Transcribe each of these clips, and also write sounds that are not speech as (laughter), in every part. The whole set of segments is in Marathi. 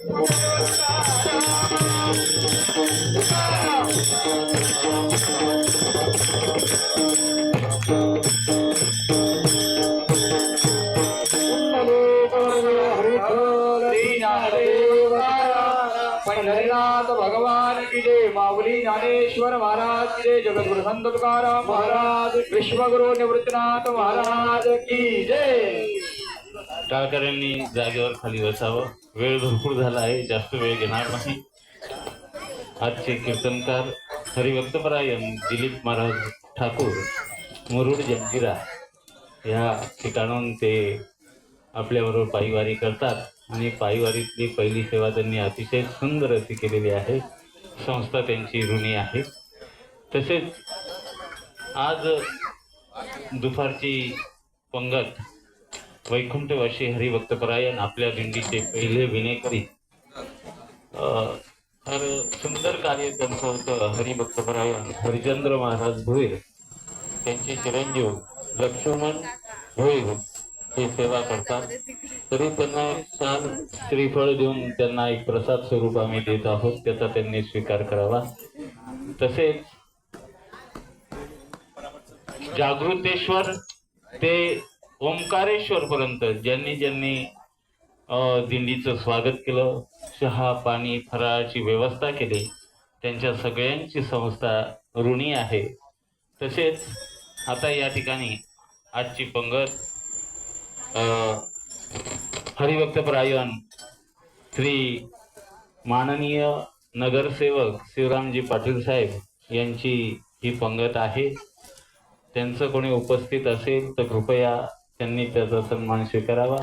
पंढरीनाथ भगवान की जय। माऊली ज्ञानेश्वर महाराज की जय। जगद्गुरु संत तुकाराम महाराज विश्वगुरु निवृत्तीनाथ महाराज की जय। टाळकऱ्यांनी जागेवर खाली बसावं. वेळ भरपूर झाला आहे जास्त वेळ घेणार नाही. आजचे कीर्तनकार हरिभक्तपरायण दिलीप महाराज ठाकूर मुरुड जंजिरा ह्या ठिकाणाहून ते आपल्याबरोबर पायीवारी करतात. आणि पायीवारीतली पहिली सेवा त्यांनी अतिशय सुंदर अशी केलेली आहे. संस्था त्यांची ऋणी आहे. तसेच आज दुपारची पंगत वैकुंठवाशी हरिभक्तपरायण आपल्या दिंडीचे पहिले विनेकरी. अं, तर सुंदर कार्य त्यांचं होतं हरिभक्तपरायण हरिचंद्र महाराज भोईर त्यांचे चिरंजीव लक्ष्मण भोईर हे सेवा करतात. तरी त्यांना छान श्रीफळ देऊन त्यांना एक प्रसाद स्वरूप आम्ही देत आहोत त्याचा त्यांनी स्वीकार करावा. तसेच जागृतेश्वर ते ओंकारेश्वर पर्यंत ज्यांनी ज्यांनी दिंडीचं स्वागत केलं चहा पाणी फराळाची व्यवस्था केली त्यांच्या सगळ्यांची संस्था ऋणी आहे. तसेच आता या ठिकाणी आजची पंगत अ, हरिभक्तपरायण श्री माननीय नगरसेवक शिवरामजी पाटील साहेब यांची ही पंगत आहे. त्यांचं कोणी उपस्थित असेल तर कृपया त्यांनी त्याचा सन्मान स्वीकारावा.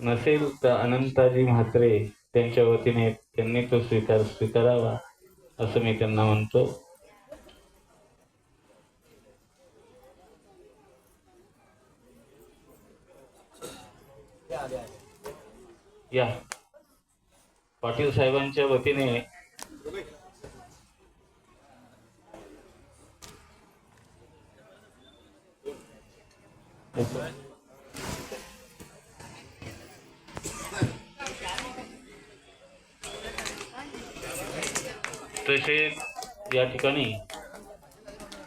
नसेल तर अनंताजी म्हात्रे त्यांच्या वतीने त्यांनी तो स्वीकार स्वीकारावा असं मी त्यांना म्हणतो. या. पाटील साहेबांच्या वतीने तसेच या ठिकाणी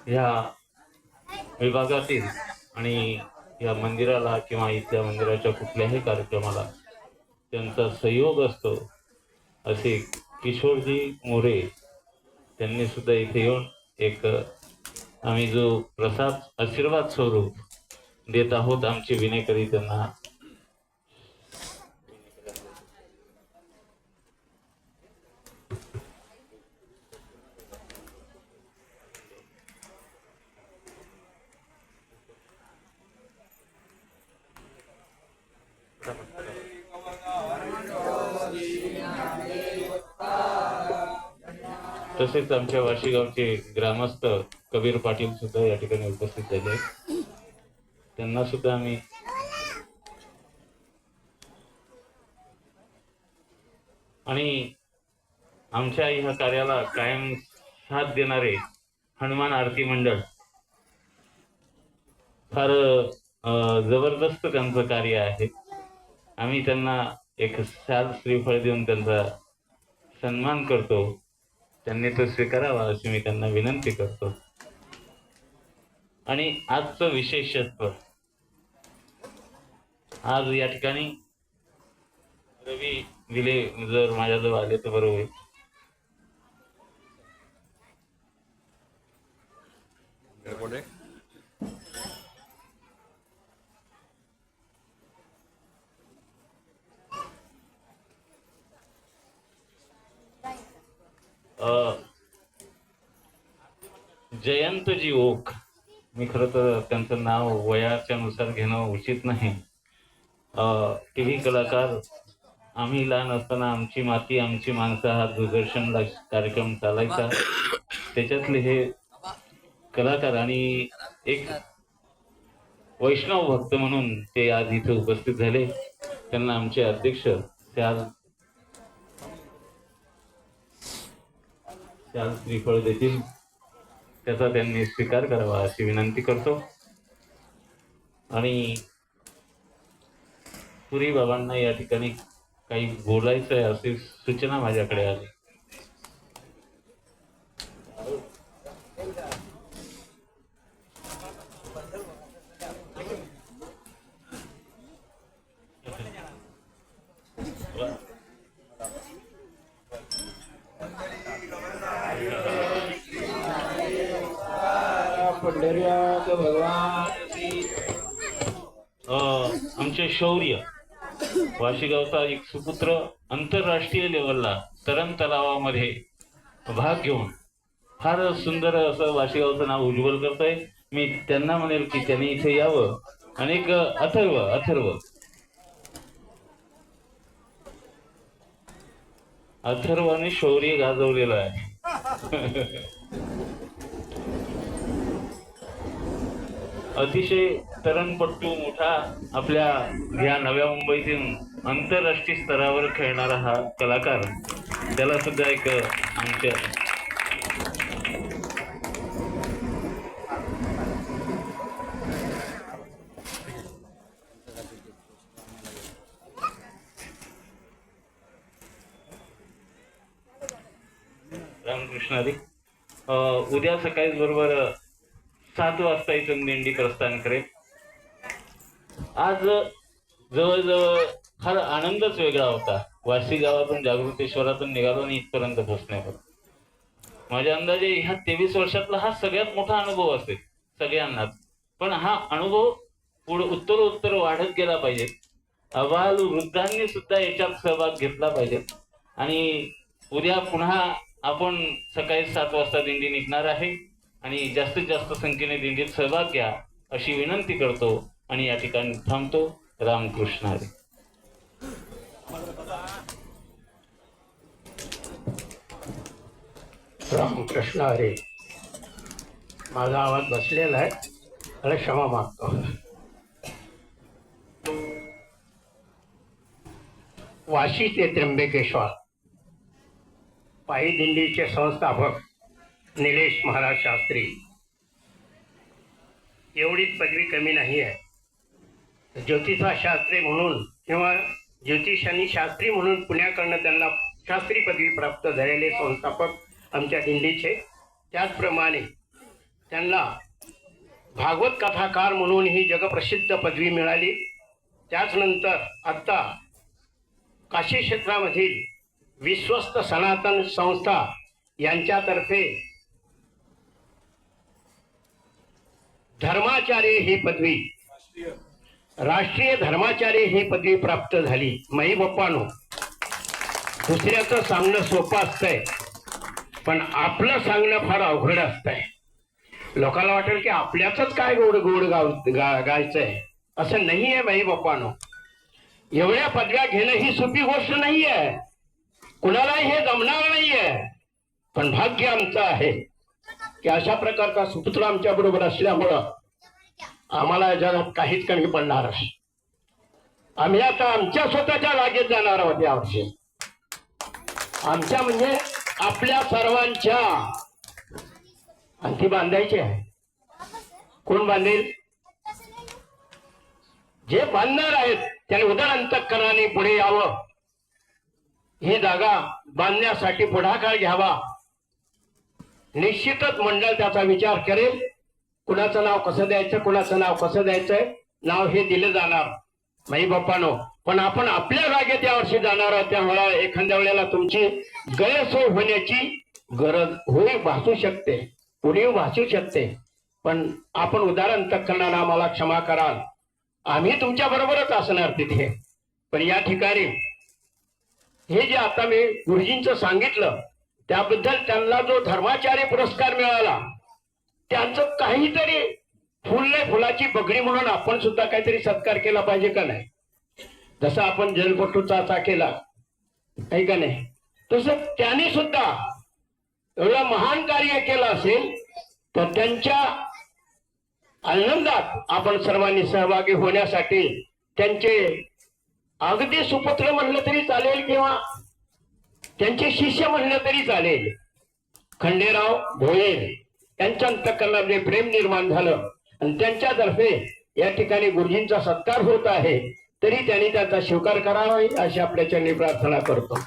ह्या विभागातील आणि या मंदिराला किंवा इथल्या मंदिराच्या कुठल्याही कार्यक्रमाला त्यांचा सहयोग असतो असे किशोरजी मोरे त्यांनी सुद्धा इथे येऊन एक आम्ही जो प्रसाद आशीर्वाद स्वरूप देत आहोत आमची विनेकरी त्यांना तसेच आमच्या वाशीगावचे ग्रामस्थ कबीर पाटील सुद्धा या ठिकाणी उपस्थित झाले. त्यांना सुद्धा आम्ही आणि आमच्या ह्या कार्याला कायम साथ देणारे हनुमान आरती मंडळ फार जबरदस्त त्यांचं कार्य आहे. आम्ही त्यांना एक साल श्रीफळ देऊन त्यांचा सन्मान करतो. त्यांनी तो स्वीकारावा अशी मी त्यांना विनंती करतो. आणि आजचं विशेषत्व आज या ठिकाणी रवी दिले जर माझ्याजवळ आले तर बरोबर होईल. जयंतजी ओक मी खरं तर त्यांचं नाव वयाच्या नुसार घेणं उचित नाही. टी व्ही कलाकार आम्ही लहान असताना आमची माती आमची माणसं हा दूरदर्शन कार्यक्रम चालायचा. त्याच्यातले हे कलाकार आणि एक वैष्णव भक्त म्हणून ते आज इथे उपस्थित झाले. त्यांना आमचे अध्यक्ष ते आज श्रीफळ देतील. त्याचा त्यांनी स्वीकार करावा अशी विनंती करतो. आणि पुरी बाबांना या ठिकाणी काही बोलायचं आहे अशी सूचना माझ्याकडे आली. भगवान. अं, आमचे शौर्य. वाशिगावचा एक सुपुत्र आंतरराष्ट्रीय लेवलला तरण तलावामध्ये भाग घेऊन फार सुंदर असं वाशिगावचं नाव उज्ज्वल करतोय. मी त्यांना म्हणेल की त्यांनी इथे यावं. अनेक अथर्व अथर्व. अथर्वाने शौर्य गाजवलेलं आहे. (laughs) अतिशय तरणपट्टू मोठा आपल्या या नव्या मुंबईतील आंतरराष्ट्रीय स्तरावर खेळणारा हा कलाकार. त्याला सुद्धा एक आमच्या रामकृष्ण हरी. उद्या सकाळी बरोबर सात वाजता इथून दिंडी प्रस्थान करेल. आज जवळजवळ फार आनंदच वेगळा होता. वाशी गावातून जागृतेश्वरातून निघालो आणि इथपर्यंत पोहोचण्यावर माझ्या अंदाजे ह्या तेवीस वर्षातला हा सगळ्यात मोठा अनुभव असेल सगळ्यांनाच पण हा अनुभव पुढे उत्तर उत्तर वाढत गेला पाहिजे. अबाल वृद्धांनी सुद्धा याच्यात सहभाग घेतला पाहिजे. आणि उद्या पुन्हा आपण सकाळी सात वाजता दिंडी निघणार आहे. आणि जास्तीत जास्त संख्येने दिंडीत सहभाग घ्या अशी विनंती करतो आणि या ठिकाणी थांबतो. रामकृष्ण हरी. रामकृष्ण हरे. माझा आवाज बसलेला आहे. मला क्षमा मागतो. वाशी ते त्र्यंबकेश्वर. पायी दिंडीचे संस्थापक निलेश महाराज शास्त्री एवढीच पदवी कमी नाही आहे. ज्योतिषा शास्त्री म्हणून किंवा ज्योतिषांनी शास्त्री म्हणून पुण्याकडनं त्यांना शास्त्री पदवी प्राप्त झालेले संस्थापक आमच्या दिंडीचे. त्याचप्रमाणे त्यांना भागवत कथाकार म्हणून ही जगप्रसिद्ध पदवी मिळाली. त्याचनंतर आत्ता काशी क्षेत्रामधील विश्वस्त सनातन संस्था यांच्यातर्फे धर्माचार्य ही पदवी. राष्ट्रीय धर्माचार्य ही पदवी प्राप्त झाली. मई बाप्पानो दुसऱ्याचं सांगणं सोपं असतंय पण आपलं सांगणं फार अवघड असतंय. लोकांना वाटेल की आपल्याच काय गोड गोड गाव गा, गायचंय. असं नाहीये बाई बाप्पानो. एवढ्या पदव्या घेणं ही सोपी गोष्ट नाहीये. कुणालाही हे जमणार नाहीये. पण भाग्य आमचं आहे. की अशा प्रकारचा सुपुत्र आमच्या बरोबर असल्यामुळं आम्हाला या जगात काहीच कमी पडणार नाही. आम्ही आता आमच्या स्वतःच्या जागेत जाणार आहोत यावर्षी. आमच्या म्हणजे आपल्या सर्वांच्या. आणि ती बांधायची आहे. कोण बांधेल? जे बांधणार आहेत त्याने उदार अंतकरणाने पुढे यावं. ही जागा बांधण्यासाठी पुढाकार घ्यावा. निश्चितच मंडळ त्याचा विचार करेल. कुणाचं नाव कसं द्यायचं कुणाचं नाव कसं द्यायचंय नाव हे दिलं जाणार. माई बाप्पानो पण आपण आपल्या जागेत यावर्षी जाणार आहोत. त्यामुळे एखाद्या वेळेला तुमची गैरसोय होण्याची गरज होई भासू शकते उणीव भासू शकते. पण आपण उदाहरण करणारा आम्हाला क्षमा कराल. आम्ही तुमच्या बरोबरच असणार तिथे. पण या ठिकाणी हे जे आता मी गुरुजींचं सांगितलं त्याबद्दल त्यांना जो धर्माचार्य पुरस्कार मिळाला त्यांचं काहीतरी फुलले फुलाची बगडी म्हणून आपण सुद्धा काहीतरी सत्कार केला पाहिजे का नाही? जसं आपण जलपटूचा केला आहे का नाही? तसं त्याने सुद्धा एवढं महान कार्य केलं असेल तर त्यांच्या आनंदात आपण सर्वांनी सहभागी होण्यासाठी त्यांचे अगदी सुपुत्र म्हणलं तरी चालेल किंवा त्यांचे शिष्य म्हणलं तरी चालेल. खंडेराव भोये त्यांच्या अंतकरणामध्ये प्रेम निर्माण झालं. आणि त्यांच्यातर्फे या ठिकाणी गुरुजींचा सत्कार होत आहे. तरी त्यांनी त्याचा स्वीकार करावा अशी आपल्या चरणी प्रार्थना करतो.